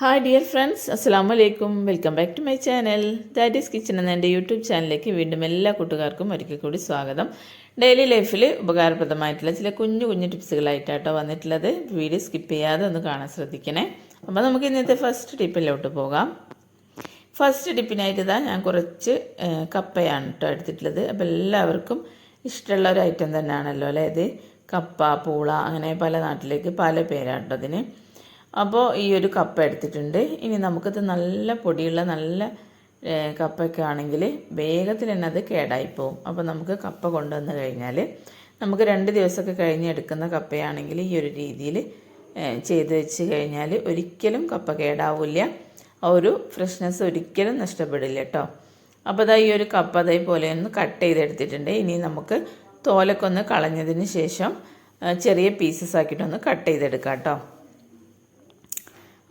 Hi dear friends അസ്സാം വലൈക്കും welcome back to my channel that is kitchen എന്ന എന്റെ യൂട്യൂബ് ചാനലിലേക്ക് വീണ്ടും എല്ലാ കൂട്ടുകാർക്കും ഒരിക്കൽ കൂടി സ്വാഗതം. ഡെയിലി ലൈഫിൽ ഉപകാരപ്രദമായിട്ടുള്ള ചില കുഞ്ഞു കുഞ്ഞു ടിപ്സുകളായിട്ടാട്ടോ വന്നിട്ടുള്ളത്. വീഡിയോ സ്കിപ്പ് ചെയ്യാതെ ഒന്ന് കാണാൻ ശ്രദ്ധിക്കണേ. അപ്പോൾ നമുക്ക് ഇന്നത്തെ ഫസ്റ്റ് ടിപ്പിലോട്ട് പോകാം. ഫസ്റ്റ് ടിപ്പിനായിട്ട് ഇതാ ഞാൻ കുറച്ച് കപ്പയാണ് കേട്ടോ എടുത്തിട്ടുള്ളത്. അപ്പോൾ എല്ലാവർക്കും ഇഷ്ടമുള്ള ഒരു ഐറ്റം തന്നെയാണല്ലോ അല്ലേ ഇത്? കപ്പ പൂള അങ്ങനെ പല നാട്ടിലേക്ക് പല പേരാട്ടോ അതിന് അപ്പോൾ ഈ ഒരു കപ്പ എടുത്തിട്ടുണ്ട്. ഇനി നമുക്കത് നല്ല പൊടിയുള്ള നല്ല കപ്പയൊക്കെ ആണെങ്കിൽ വേഗത്തിൽ തന്നെ അത് കേടായി പോകും അപ്പോൾ നമുക്ക് കപ്പ കൊണ്ടുവന്ന് കഴിഞ്ഞാൽ നമുക്ക് രണ്ട് ദിവസമൊക്കെ കഴിഞ്ഞ് എടുക്കുന്ന കപ്പയാണെങ്കിൽ ഈ ഒരു രീതിയിൽ ചെയ്ത് വെച്ച് കഴിഞ്ഞാൽ ഒരിക്കലും കപ്പ കേടാവില്ല. ആ ഒരു ഫ്രഷ്നെസ് ഒരിക്കലും നഷ്ടപ്പെടില്ല കേട്ടോ അപ്പോൾ അതാ ഈ ഒരു കപ്പ അതേപോലെ ഒന്ന് കട്ട് ചെയ്തെടുത്തിട്ടുണ്ട്. ഇനി നമുക്ക് തോലൊക്കെ ഒന്ന് കളഞ്ഞതിന് ശേഷം ചെറിയ പീസസ് ആക്കിയിട്ടൊന്ന് കട്ട് ചെയ്തെടുക്കാം കേട്ടോ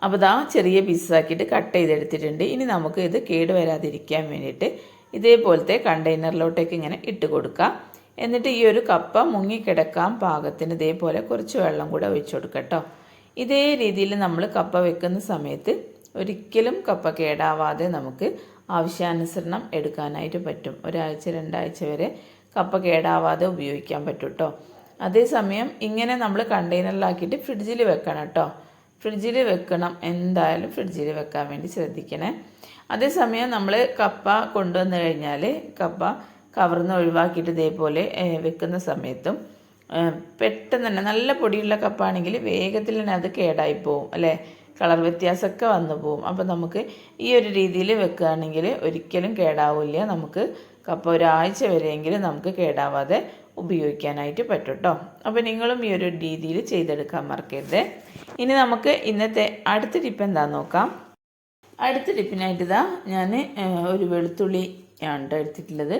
അപ്പോൾ ഇതാ ചെറിയ പീസസ് ആക്കിയിട്ട് കട്ട് ചെയ്തെടുത്തിട്ടുണ്ട്. ഇനി നമുക്ക് ഇത് കേട് വരാതിരിക്കാൻ വേണ്ടിയിട്ട് ഇതേപോലത്തെ കണ്ടെയ്നറിലോട്ടേക്ക് ഇങ്ങനെ ഇട്ട് കൊടുക്കുക എന്നിട്ട് ഈ ഒരു കപ്പ മുങ്ങിക്കിടക്കാൻ പാകത്തിന്. ഇതേപോലെ കുറച്ച് വെള്ളം കൂടെ ഒഴിച്ചു കൊടുക്കുക കേട്ടോ. ഇതേ രീതിയിൽ നമ്മൾ കപ്പ വെക്കുന്ന സമയത്ത് ഒരിക്കലും കപ്പ കേടാവാതെ നമുക്ക് ആവശ്യാനുസരണം എടുക്കാനായിട്ട് പറ്റും. ഒരാഴ്ച രണ്ടാഴ്ച വരെ കപ്പ കേടാവാതെ ഉപയോഗിക്കാൻ പറ്റും കേട്ടോ. അതേസമയം ഇങ്ങനെ നമ്മൾ കണ്ടെയ്നറിലാക്കിയിട്ട് ഫ്രിഡ്ജിൽ വെക്കണം കേട്ടോ. ഫ്രിഡ്ജിൽ വെക്കണം. എന്തായാലും ഫ്രിഡ്ജിൽ വെക്കാൻ വേണ്ടി ശ്രദ്ധിക്കണേ. അതേസമയം നമ്മൾ കപ്പ കൊണ്ടുവന്ന് കഴിഞ്ഞാൽ കപ്പ കവർന്ന് ഒഴിവാക്കിയിട്ട് ഇതേപോലെ വെക്കുന്ന സമയത്തും പെട്ടെന്ന് തന്നെ നല്ല പൊടിയുള്ള കപ്പാണെങ്കിൽ വേഗത്തിൽ തന്നെ അത് കേടായി പോവും അല്ലേ? കളർ വ്യത്യാസമൊക്കെ വന്നു പോവും. അപ്പോൾ നമുക്ക് ഈ ഒരു രീതിയിൽ വെക്കുകയാണെങ്കിൽ ഒരിക്കലും കേടാവില്ല. നമുക്ക് കപ്പ ഒരാഴ്ച വരെയെങ്കിലും നമുക്ക് കേടാവാതെ ഉപയോഗിക്കാനായിട്ട് പറ്റും കേട്ടോ അപ്പോൾ നിങ്ങളും ഈ ഒരു രീതിയിൽ ചെയ്തെടുക്കാൻ മറക്കരുത്. ഇനി നമുക്ക് ഇന്നത്തെ അടുത്ത ടിപ്പ് എന്താണെന്ന് നോക്കാം. അടുത്ത ടിപ്പിനായിട്ട് ഇതാ ഞാൻ ഒരു വെളുത്തുള്ളി ആണ് എടുത്തിട്ടുള്ളത്.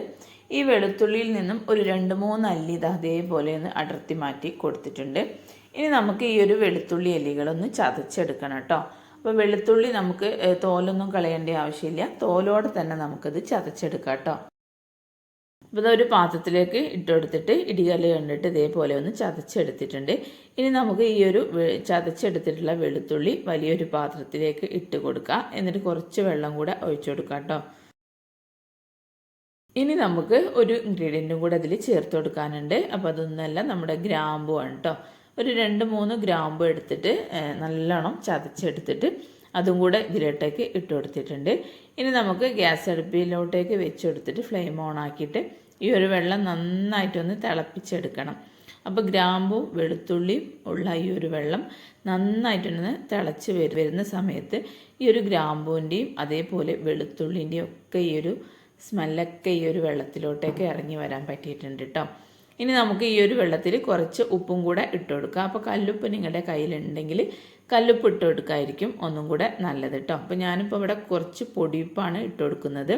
ഈ വെളുത്തുള്ളിയിൽ നിന്നും ഒരു രണ്ട് മൂന്ന് അല്ലി ഇത് അതേപോലെ ഒന്ന് അടർത്തി മാറ്റി കൊടുത്തിട്ടുണ്ട്. ഇനി നമുക്ക് ഈ ഒരു വെളുത്തുള്ളി അല്ലികളൊന്ന് ചതച്ചെടുക്കണം കേട്ടോ അപ്പോൾ വെളുത്തുള്ളി നമുക്ക് തോലൊന്നും കളയേണ്ട ആവശ്യമില്ല. തോലോടെ തന്നെ നമുക്കത് ചതച്ചെടുക്കാം കേട്ടോ അപ്പോൾ ഒരു പാത്രത്തിലേക്ക് ഇട്ടെടുത്തിട്ട് ഇടികല്ല് കണ്ടിട്ട് ഇതേപോലെ ഒന്ന് ചതച്ചെടുത്തിട്ടുണ്ട്. ഇനി നമുക്ക് ഈ ഒരു ചതച്ചെടുത്തിട്ടുള്ള വെളുത്തുള്ളി വലിയൊരു പാത്രത്തിലേക്ക് ഇട്ട് കൊടുക്കുക എന്നിട്ട് കുറച്ച് വെള്ളം കൂടെ ഒഴിച്ചു കൊടുക്കാം കേട്ടോ. ഇനി നമുക്ക് ഒരു ഇൻഗ്രീഡിയന്റും കൂടെ അതിൽ ചേർത്ത് കൊടുക്കാനുണ്ട്. അപ്പോൾ അതൊന്നല്ല നമ്മുടെ ഗ്രാമ്പു ആണ് കേട്ടോ. ഒരു രണ്ട് മൂന്ന് ഗ്രാമ്പു എടുത്തിട്ട് നല്ലോണം ചതച്ചെടുത്തിട്ട് അതും കൂടെ ഇതിലോട്ടേക്ക് ഇട്ട് കൊടുത്തിട്ടുണ്ട്. ഇനി നമുക്ക് ഗ്യാസ് അടുപ്പിലോട്ടേക്ക് വെച്ചെടുത്തിട്ട് ഫ്ലെയിം ഓൺ ആക്കിയിട്ട് ഈ ഒരു വെള്ളം നന്നായിട്ടൊന്ന് തിളപ്പിച്ചെടുക്കണം. അപ്പോൾ ഗ്രാമ്പും വെളുത്തുള്ളിയും ഉള്ള ഈ ഒരു വെള്ളം നന്നായിട്ടൊന്ന് തിളച്ച് വരു- വരുന്ന സമയത്ത് ഈ ഒരു ഗ്രാമ്പൂവിന്റെയും അതേപോലെ വെളുത്തുള്ളിന്റെയും ഒക്കെ ഈ ഒരു സ്മെല്ലൊക്കെ ഈ ഒരു വെള്ളത്തിലോട്ടേക്ക് ഇറങ്ങി വരാൻ പറ്റിയിട്ടുണ്ട് കേട്ടോ ഇനി നമുക്ക് ഈ ഒരു വെള്ളത്തിൽ കുറച്ച് ഉപ്പും കൂടെ ഇട്ട് കൊടുക്കുക അപ്പോൾ കല്ലുപ്പ് നിങ്ങളുടെ കയ്യിലുണ്ടെങ്കിൽ കല്ലുപ്പ് ഇട്ട് കൊടുക്കായിരിക്കും ഒന്നും കൂടെ നല്ലത് കേട്ടോ അപ്പോൾ ഞാനിപ്പോൾ ഇവിടെ കുറച്ച് പൊടിയുപ്പാണ് ഇട്ട് കൊടുക്കുന്നത്.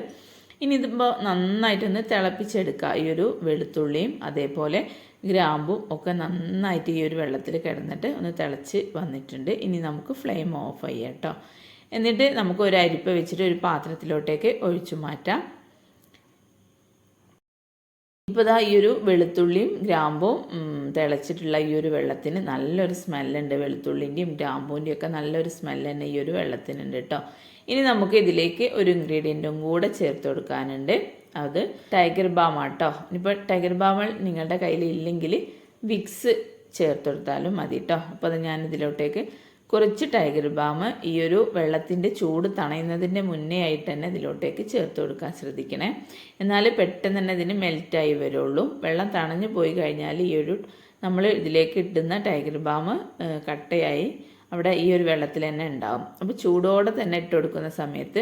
ഇനി ഇതിപ്പോൾ നന്നായിട്ടൊന്ന് തിളപ്പിച്ചെടുക്കുക. ഈ ഒരു വെളുത്തുള്ളിയും അതേപോലെ ഗ്രാമ്പും ഒക്കെ നന്നായിട്ട് ഈ ഒരു വെള്ളത്തിൽ കിടന്നിട്ട് ഒന്ന് തിളച്ച് വന്നിട്ടുണ്ട്. ഇനി നമുക്ക് ഫ്ലെയിം ഓഫ് ചെയ്യാം കേട്ടോ എന്നിട്ട് നമുക്ക് ഒരു അരിപ്പ വെച്ചിട്ട് ഒരു പാത്രത്തിലോട്ടേക്ക് ഒഴിച്ചു മാറ്റാം. ഇപ്പോൾ ഈ ഒരു വെളുത്തുള്ളിയും ഗ്രാമ്പും തിളച്ചിട്ടുള്ള ഈ ഒരു വെള്ളത്തിന് നല്ലൊരു സ്മെല്ലുണ്ട്. വെളുത്തുള്ളിന്റെയും ഗ്രാമ്പൂന്റെയും ഒക്കെ നല്ലൊരു സ്മെല്ല് തന്നെ ഈ ഒരു വെള്ളത്തിനുണ്ട് കേട്ടോ ഇനി നമുക്ക് ഇതിലേക്ക് ഒരു ഇൻഗ്രീഡിയന്റും കൂടെ ചേർത്ത് കൊടുക്കാനുണ്ട്. അത് ടൈഗർ ബാം കേട്ടോ ഇനിയിപ്പോൾ ടൈഗർ ബാമൾ നിങ്ങളുടെ കയ്യിൽ ഇല്ലെങ്കിൽ വിക്സ് ചേർത്ത് കൊടുത്താലും മതി കേട്ടോ അപ്പോൾ അത് ഞാൻ ഇതിലോട്ടേക്ക് കുറച്ച് ടൈഗർ ബാം ഈ ഒരു വെള്ളത്തിന്റെ ചൂട് തണയുന്നതിന്റെ മുന്നേ ആയിട്ട് തന്നെ ഇതിലോട്ടേക്ക് ചേർത്ത് കൊടുക്കാൻ ശ്രദ്ധിക്കണേ. എന്നാൽ പെട്ടെന്ന് തന്നെ ഇതിന് മെൽറ്റായി വരുള്ളൂ. വെള്ളം തണഞ്ഞു പോയി കഴിഞ്ഞാൽ ഈ ഒരു നമ്മൾ ഇതിലേക്ക് ഇടുന്ന ടൈഗർ ബാം കട്ടയായി അവിടെ ഈ ഒരു വെള്ളത്തിൽ തന്നെ ഉണ്ടാവും. അപ്പോൾ ചൂടോടെ തന്നെ ഇട്ട് കൊടുക്കുന്ന സമയത്ത്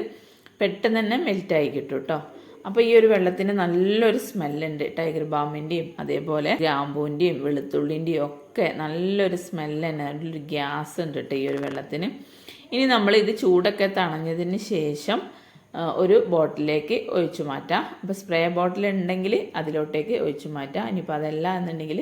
പെട്ടെന്ന് തന്നെ മെൽറ്റായി കിട്ടും കേട്ടോ അപ്പോൾ ഈ ഒരു വെള്ളത്തിന് നല്ലൊരു സ്മെല്ലുണ്ട്. ടൈഗർ ബാമിന്റെയും അതേപോലെ ഗ്രാമ്പൂവിന്റെയും വെളുത്തുള്ളിന്റെയും ഒക്കെ നല്ലൊരു സ്മെല്ല് തന്നെ നല്ലൊരു ഗ്യാസ് ഉണ്ട് കേട്ടോ ഈ ഒരു വെള്ളത്തിന്. ഇനി നമ്മൾ ഇത് ചൂടൊക്കെ തണഞ്ഞതിന് ശേഷം ഒരു ബോട്ടിലേക്ക് ഒഴിച്ചു മാറ്റാം. അപ്പോൾ സ്പ്രേ ബോട്ടിൽ ഉണ്ടെങ്കിൽ അതിലോട്ടേക്ക് ഒഴിച്ചു മാറ്റാം. ഇനിയിപ്പോൾ അതല്ല എന്നുണ്ടെങ്കിൽ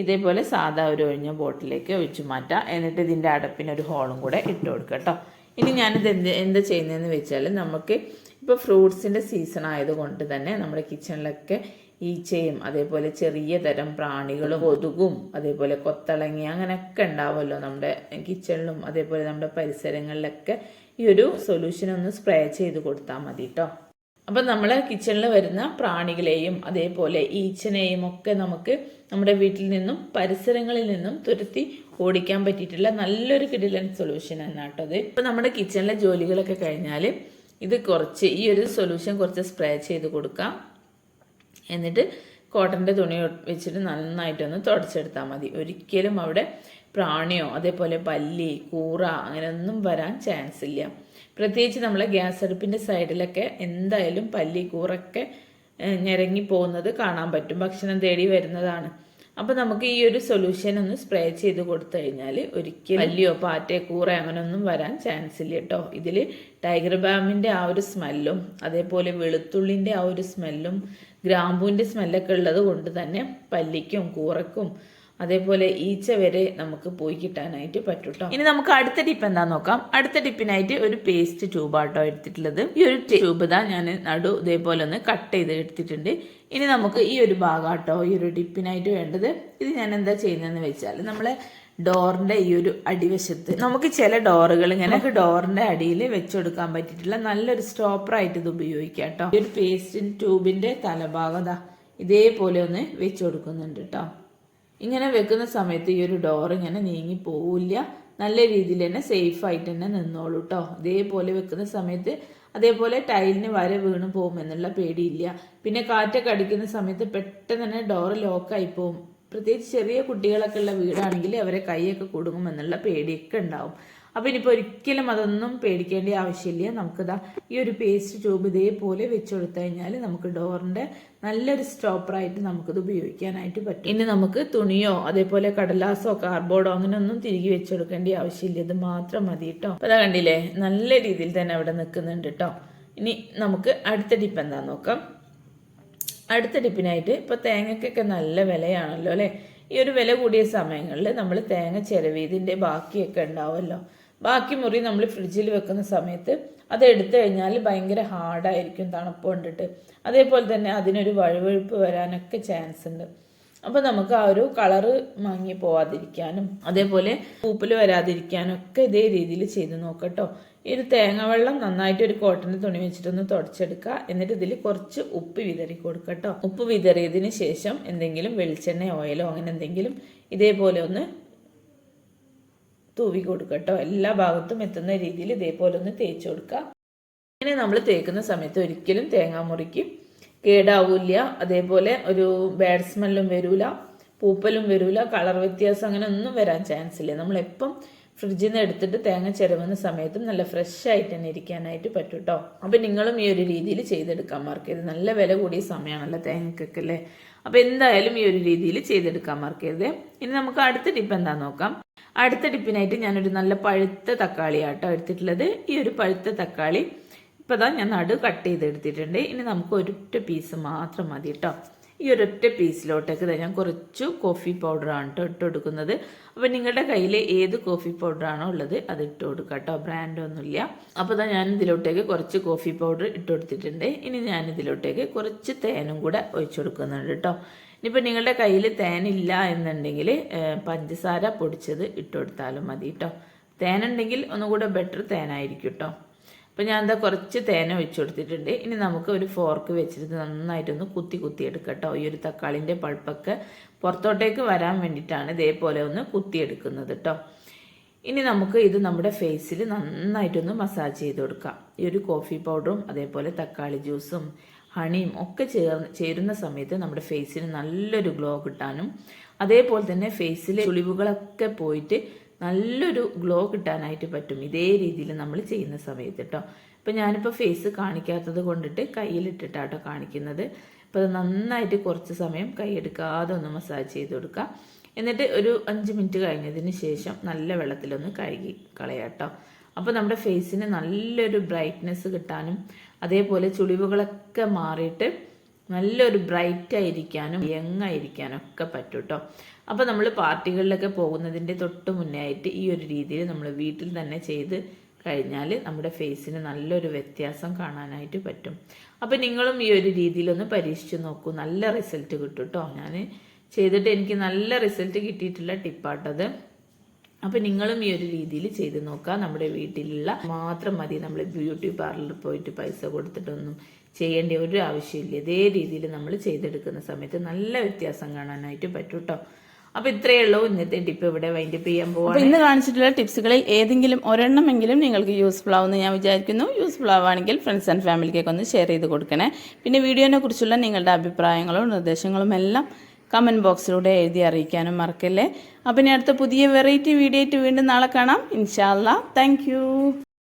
ഇതേപോലെ സാധാ ഒരു ഒഴിഞ്ഞ ബോട്ടിലേക്ക് ഒഴിച്ചു മാറ്റാം. എന്നിട്ട് ഇതിന്റെ അടപ്പിന് ഒരു ഹോളും കൂടെ ഇട്ട് കൊടുക്കാം കേട്ടോ ഇനി ഞാനിത് എന്ത് എന്താ ചെയ്യുന്നതെന്ന് വെച്ചാൽ നമുക്ക് ഇപ്പോൾ ഫ്രൂട്ട്സിന്റെ സീസൺ ആയതുകൊണ്ട് തന്നെ നമ്മുടെ കിച്ചണിലൊക്കെ ഈച്ചയും അതേപോലെ ചെറിയ തരം പ്രാണികളും കൊതുകും അതേപോലെ കൊത്തളങ്ങി അങ്ങനെയൊക്കെ ഉണ്ടാവുമല്ലോ നമ്മുടെ കിച്ചണിലും അതേപോലെ നമ്മുടെ പരിസരങ്ങളിലൊക്കെ ഈ ഒരു സൊല്യൂഷൻ ഒന്ന് സ്പ്രേ ചെയ്ത് കൊടുത്താൽ മതി കേട്ടോ അപ്പം നമ്മൾ കിച്ചണിൽ വരുന്ന പ്രാണികളെയും അതേപോലെ ഈച്ചനെയും ഒക്കെ നമുക്ക് നമ്മുടെ വീട്ടിൽ നിന്നും പരിസരങ്ങളിൽ നിന്നും തുരത്തി ഓടിക്കാൻ പറ്റിയിട്ടുള്ള നല്ലൊരു കിടിലൻ സൊല്യൂഷൻ എന്നാട്ടോ അത് ഇപ്പം നമ്മുടെ കിച്ചണിലെ ജോലികളൊക്കെ കഴിഞ്ഞാൽ ഇത് കുറച്ച് ഈ ഒരു സൊല്യൂഷൻ കുറച്ച് സ്പ്രേ ചെയ്ത് കൊടുക്കാം. എന്നിട്ട് കോട്ടന്റെ തുണി വെച്ചിട്ട് നന്നായിട്ടൊന്ന് തുടച്ചെടുത്താൽ മതി. ഒരിക്കലും അവിടെ പ്രാണിയോ അതേപോലെ പല്ലി കൂറ അങ്ങനെയൊന്നും വരാൻ ചാൻസ് ഇല്ല. പ്രത്യേകിച്ച് നമ്മളെ ഗ്യാസ് അടുപ്പിന്റെ സൈഡിലൊക്കെ എന്തായാലും പല്ലി കൂറൊക്കെ ഞെരങ്ങി പോകുന്നത് കാണാൻ പറ്റും. ഭക്ഷണം തേടി വരുന്നതാണ്. അപ്പോൾ നമുക്ക് ഈ ഒരു സൊല്യൂഷൻ ഒന്ന് സ്പ്രേ ചെയ്ത് കൊടുത്തു കഴിഞ്ഞാൽ ഒരിക്കലും പല്ലിയോ പാറ്റേ കൂറ അങ്ങനൊന്നും വരാൻ ചാൻസ് ഇല്ല കേട്ടോ ഇതിൽ ടൈഗർ ബാമിന്റെ ആ ഒരു സ്മെല്ലും അതേപോലെ വെളുത്തുള്ളിന്റെ ആ ഒരു സ്മെല്ലും ഗ്രാമ്പൂവിന്റെ സ്മെല്ലൊക്കെ ഉള്ളത് കൊണ്ട് തന്നെ പല്ലിക്കും കൂറക്കും അതേപോലെ ഈച്ച വരെ നമുക്ക് പോയി കിട്ടാനായിട്ട് പറ്റൂട്ടോ. ഇനി നമുക്ക് അടുത്ത ടിപ്പ് എന്താ നോക്കാം? അടുത്ത ടിപ്പിനായിട്ട് ഒരു പേസ്റ്റ് ട്യൂബാട്ടോ എടുത്തിട്ടുള്ളത്. ഈ ഒരു ട്യൂബ് ഇതാ ഞാൻ നടു ഇതേപോലെ ഒന്ന് കട്ട് ചെയ്ത് എടുത്തിട്ടുണ്ട്. ഇനി നമുക്ക് ഈ ഒരു ഭാഗാട്ടോ ഈ ഒരു ടിപ്പിനായിട്ട് വേണ്ടത് ഇത് ഞാൻ എന്താ ചെയ്യുന്നതെന്ന് വെച്ചാൽ നമ്മളെ ഡോറിന്റെ ഈ ഒരു അടിവശത്ത് നമുക്ക് ചില ഡോറുകൾ ഇങ്ങനെ നമുക്ക് ഡോറിന്റെ അടിയിൽ വെച്ചെടുക്കാൻ പറ്റിയിട്ടില്ല നല്ലൊരു സ്റ്റോപ്പർ ആയിട്ട് ഇത് ഉപയോഗിക്കാം കേട്ടോ. ഈ ഒരു പേസ്റ്റിൻ ട്യൂബിന്റെ തലഭാഗം ഇതേപോലെ ഒന്ന് വെച്ചു കൊടുക്കുന്നുണ്ട് കേട്ടോ. ഇങ്ങനെ വെക്കുന്ന സമയത്ത് ഈ ഒരു ഡോർ ഇങ്ങനെ നീങ്ങി പോവില്ല. നല്ല രീതിയിൽ തന്നെ സേഫ് ആയിട്ട് തന്നെ നിന്നോളൂ കേട്ടോ ഇതേപോലെ വെക്കുന്ന സമയത്ത് അതേപോലെ ടൈലിന് വര വീണ് പോകും എന്നുള്ള പേടിയില്ല. പിന്നെ കാറ്റൊക്കെ അടിക്കുന്ന സമയത്ത് പെട്ടെന്ന് തന്നെ ഡോർ ലോക്കായി പോകും. പ്രത്യേകിച്ച് ചെറിയ കുട്ടികളൊക്കെ ഉള്ള വീടാണെങ്കിൽ അവരെ കൈയൊക്കെ കൊടുങ്ങും എന്നുള്ള പേടിയൊക്കെ ഉണ്ടാവും. അപ്പം ഇനിയിപ്പോൾ ഒരിക്കലും അതൊന്നും പേടിക്കേണ്ട ആവശ്യമില്ല. നമുക്കിതാ ഈ ഒരു പേസ്റ്റ് ട്യൂബ് ഇതേപോലെ വെച്ച് കൊടുത്തു കഴിഞ്ഞാൽ നമുക്ക് ഡോറിന്റെ നല്ലൊരു സ്റ്റോപ്പറായിട്ട് നമുക്കിത് ഉപയോഗിക്കാനായിട്ട് പറ്റും. ഇനി നമുക്ക് തുണിയോ അതേപോലെ കടലാസോ കാർഡ്ബോർഡോ അങ്ങനെയൊന്നും തിരികെ വെച്ച് കൊടുക്കേണ്ട ആവശ്യമില്ല. ഇത് മാത്രം മതി കേട്ടോ അപ്പോൾ അതാ കണ്ടില്ലേ നല്ല രീതിയിൽ തന്നെ അവിടെ നിൽക്കുന്നുണ്ട് കേട്ടോ ഇനി നമുക്ക് അടുത്ത ടിപ്പ് എന്താ നോക്കാം. അടുത്ത ടിപ്പിനായിട്ട് ഇപ്പോൾ തേങ്ങക്കൊക്കെ നല്ല വിലയാണല്ലോ അല്ലേ? ഈ ഒരു വില കൂടിയ സമയങ്ങളിൽ നമ്മൾ തേങ്ങ ചിരവീതിന്റെ ബാക്കിയൊക്കെ ഉണ്ടാവുമല്ലോ ബാക്കി മുറി നമ്മൾ ഫ്രിഡ്ജിൽ വെക്കുന്ന സമയത്ത് അത് എടുത്തു കഴിഞ്ഞാൽ ഭയങ്കര ഹാർഡായിരിക്കും തണുപ്പ് കൊണ്ടിട്ട്. അതേപോലെ തന്നെ അതിനൊരു വഴുവഴുപ്പ് വരാനൊക്കെ ചാൻസ് ഉണ്ട്. അപ്പോൾ നമുക്ക് ആ ഒരു കളറ് മങ്ങി പോവാതിരിക്കാനും അതേപോലെ പൂപ്പിൽ വരാതിരിക്കാനും ഒക്കെ ഇതേ രീതിയിൽ ചെയ്ത് നോക്കട്ടോ ഈ ഒരു തേങ്ങ വെള്ളം നന്നായിട്ട് ഒരു കോട്ടന്റെ തുണി വെച്ചിട്ടൊന്ന് തുടച്ചെടുക്കുക എന്നിട്ട് ഇതിൽ കുറച്ച് ഉപ്പ് വിതറി കൊടുക്കട്ടോ ഉപ്പ് വിതറിയതിന് ശേഷം എന്തെങ്കിലും വെളിച്ചെണ്ണ ഓയിലോ അങ്ങനെ എന്തെങ്കിലും ഇതേപോലെ ഒന്ന് തൂവി കൊടുക്കട്ടോ എല്ലാ ഭാഗത്തും എത്തുന്ന രീതിയിൽ ഇതേപോലെ ഒന്ന് തേച്ച് കൊടുക്കുക. ഇങ്ങനെ നമ്മൾ തേക്കുന്ന സമയത്ത് ഒരിക്കലും തേങ്ങാമുറിക്ക് കേടാവൂല അതേപോലെ ഒരു ബാഡ് സ്മെല്ലും വരൂല. പൂപ്പലും വരൂല. കളർ വ്യത്യാസം അങ്ങനെ ഒന്നും വരാൻ ചാൻസ് ഇല്ല. നമ്മളെപ്പം ഫ്രിഡ്ജിൽ നിന്ന് എടുത്തിട്ട് തേങ്ങ ചിരവുന്ന സമയത്തും നല്ല ഫ്രഷ് ആയിട്ട് തന്നെ ഇരിക്കാനായിട്ട് പറ്റും കേട്ടോ അപ്പം നിങ്ങളും ഈ ഒരു രീതിയിൽ ചെയ്തെടുക്കാൻ മറക്കരുത്. നല്ല വില കൂടിയ സമയമാണല്ലോ തേങ്ങക്കൊക്കെ അല്ലേ? അപ്പം എന്തായാലും ഈ ഒരു രീതിയിൽ ചെയ്തെടുക്കാൻ മറക്കരുത്. ഇനി നമുക്ക് അടുത്ത ടിപ്പ് എന്താ നോക്കാം. അടുത്ത ടിപ്പിനായിട്ട് ഞാനൊരു നല്ല പഴുത്ത തക്കാളി ആട്ടോ എടുത്തിട്ടുള്ളത്. ഈ ഒരു പഴുത്ത തക്കാളി ഇപ്പോൾ ഇതാ ഞാൻ നടു കട്ട് ചെയ്ത് എടുത്തിട്ടുണ്ട് ഇനി നമുക്ക് ഒരൊറ്റ പീസ് മാത്രം മതി കേട്ടോ ഈ ഒരൊറ്റ പീസിലോട്ടേക്ക് ഞാൻ കുറച്ചു കോഫി പൗഡറാണ് കേട്ടോ ഇട്ട് കൊടുക്കുന്നത്. അപ്പോൾ നിങ്ങളുടെ കയ്യിൽ ഏത് കോഫി പൗഡറാണോ ഉള്ളത് അത് ഇട്ട് കൊടുക്കുക കേട്ടോ ബ്രാൻഡൊന്നുമില്ല അപ്പോൾ ഇതാ ഞാൻ ഇതിലോട്ടേക്ക് കുറച്ച് കോഫി പൗഡർ ഇട്ട് കൊടുത്തിട്ടുണ്ട്. ഇനി ഞാൻ ഇതിലോട്ടേക്ക് കുറച്ച് തേനും കൂടെ ഒഴിച്ചു കൊടുക്കുന്നുണ്ട് കേട്ടോ ഇനിയിപ്പോൾ നിങ്ങളുടെ കയ്യിൽ തേനില്ല എന്നുണ്ടെങ്കിൽ പഞ്ചസാര പൊടിച്ചത് ഇട്ട് കൊടുത്താലും മതി കേട്ടോ തേനുണ്ടെങ്കിൽ ഒന്നുകൂടെ ബെറ്റർ തേനായിരിക്കും കേട്ടോ അപ്പോൾ ഞാൻ എന്താ കുറച്ച് തേന ഒഴിച്ചു കൊടുത്തിട്ടുണ്ട്. ഇനി നമുക്ക് ഒരു ഫോർക്ക് വെച്ചിട്ട് നന്നായിട്ടൊന്ന് കുത്തി കുത്തി എടുക്കാം കേട്ടോ ഈ ഒരു തക്കാളിന്റെ പൾപ്പൊക്കെ പുറത്തോട്ടേക്ക് വരാൻ വേണ്ടിയിട്ടാണ് ഇതേപോലെ ഒന്ന് കുത്തിയെടുക്കുന്നത് കേട്ടോ ഇനി നമുക്ക് ഇത് നമ്മുടെ ഫേസിൽ നന്നായിട്ടൊന്ന് മസാജ് ചെയ്ത് കൊടുക്കാം. ഈ ഒരു കോഫി പൗഡറും അതേപോലെ തക്കാളി ജ്യൂസും ഹണിയും ഒക്കെ ചേർന്ന് ചേരുന്ന സമയത്ത് നമ്മുടെ ഫേസിന് നല്ലൊരു ഗ്ലോ കിട്ടാനും അതേപോലെ തന്നെ ഫേസിലെ ചുളിവുകളൊക്കെ പോയിട്ട് നല്ലൊരു ഗ്ലോ കിട്ടാനായിട്ട് പറ്റും. ഇതേ രീതിയിൽ നമ്മൾ ചെയ്യുന്ന സമയത്ത് കേട്ടോ ഇപ്പം ഞാനിപ്പോൾ ഫേസ് കാണിക്കാത്തത് കൊണ്ടിട്ട് കയ്യിലിട്ടിട്ടാട്ടോ കാണിക്കുന്നത്. അപ്പോൾ അത് നന്നായിട്ട് കുറച്ച് സമയം കൈയെടുക്കാതെ ഒന്ന് മസാജ് ചെയ്ത് കൊടുക്കുക എന്നിട്ട് ഒരു അഞ്ച് മിനിറ്റ് കഴിഞ്ഞതിന് ശേഷം നല്ല വെള്ളത്തിലൊന്ന് കഴുകി കളയാട്ടോ. അപ്പോൾ നമ്മുടെ ഫേസിന് നല്ലൊരു ബ്രൈറ്റ്നെസ് കിട്ടാനും അതേപോലെ ചുളിവുകളൊക്കെ മാറിയിട്ട് നല്ലൊരു ബ്രൈറ്റ് ആയിരിക്കാനും യങ് ആയിരിക്കാനും ഒക്കെ പറ്റും കേട്ടോ അപ്പോൾ നമ്മൾ പാർട്ടികളിലൊക്കെ പോകുന്നതിന്റെ തൊട്ട് മുന്നേ ആയിട്ട് ഈ ഒരു രീതിയിൽ നമ്മൾ വീട്ടിൽ തന്നെ ചെയ്ത് കഴിഞ്ഞാൽ നമ്മുടെ ഫേസിന് നല്ലൊരു വ്യത്യാസം കാണാനായിട്ട് പറ്റും. അപ്പോൾ നിങ്ങളും ഈ ഒരു രീതിയിലൊന്ന് പരീക്ഷിച്ച് നോക്കൂ. നല്ല റിസൾട്ട് കിട്ടും കേട്ടോ ഞാൻ ചെയ്തിട്ട് എനിക്ക് നല്ല റിസൾട്ട് കിട്ടിയിട്ടുള്ള ടിപ്പാട്ടത്. അപ്പോൾ നിങ്ങളും ഈ ഒരു രീതിയിൽ ചെയ്ത് നോക്കുക നമ്മുടെ വീട്ടിലുള്ള മാത്രം മതി. നമ്മൾ ബ്യൂട്ടി പാർലറിൽ പോയിട്ട് പൈസ കൊടുത്തിട്ടൊന്നും ചെയ്യേണ്ട ഒരു ആവശ്യമില്ല. ഇതേ രീതിയിൽ നമ്മൾ ചെയ്തെടുക്കുന്ന സമയത്ത് നല്ല വ്യത്യാസം കാണാനായിട്ട് പറ്റും കേട്ടോ അപ്പൊ ഇത്രയേ ഉള്ളൂ. ഇന്നത്തെ ടിപ്പ് ഇവിടെ വൈൻഡപ്പ് ചെയ്യാൻ പോവാം ഇന്ന് കാണിച്ചിട്ടുള്ള ടിപ്സുകളിൽ ഏതെങ്കിലും ഒരെണ്ണമെങ്കിലും നിങ്ങൾക്ക് യൂസ്ഫുൾ ആവുമെന്ന് ഞാൻ വിചാരിക്കുന്നു. യൂസ്ഫുൾ ആവുകയാണെങ്കിൽ ഫ്രണ്ട്സ് ആൻഡ് ഫാമിലിക്കൊക്കെ ഒന്ന് ഷെയർ ചെയ്ത് കൊടുക്കണേ. പിന്നെ വീഡിയോനെ കുറിച്ചുള്ള നിങ്ങളുടെ അഭിപ്രായങ്ങളും നിർദ്ദേശങ്ങളും എല്ലാം കമന്റ് ബോക്സിലൂടെ എഴുതി അറിയിക്കാനും മറക്കല്ലേ? അപ്പം ഇനി അടുത്ത പുതിയ വെറൈറ്റി വീഡിയോ ആയിട്ട് വീണ്ടും നാളെ കാണാം. ഇൻഷാല്ല താങ്ക്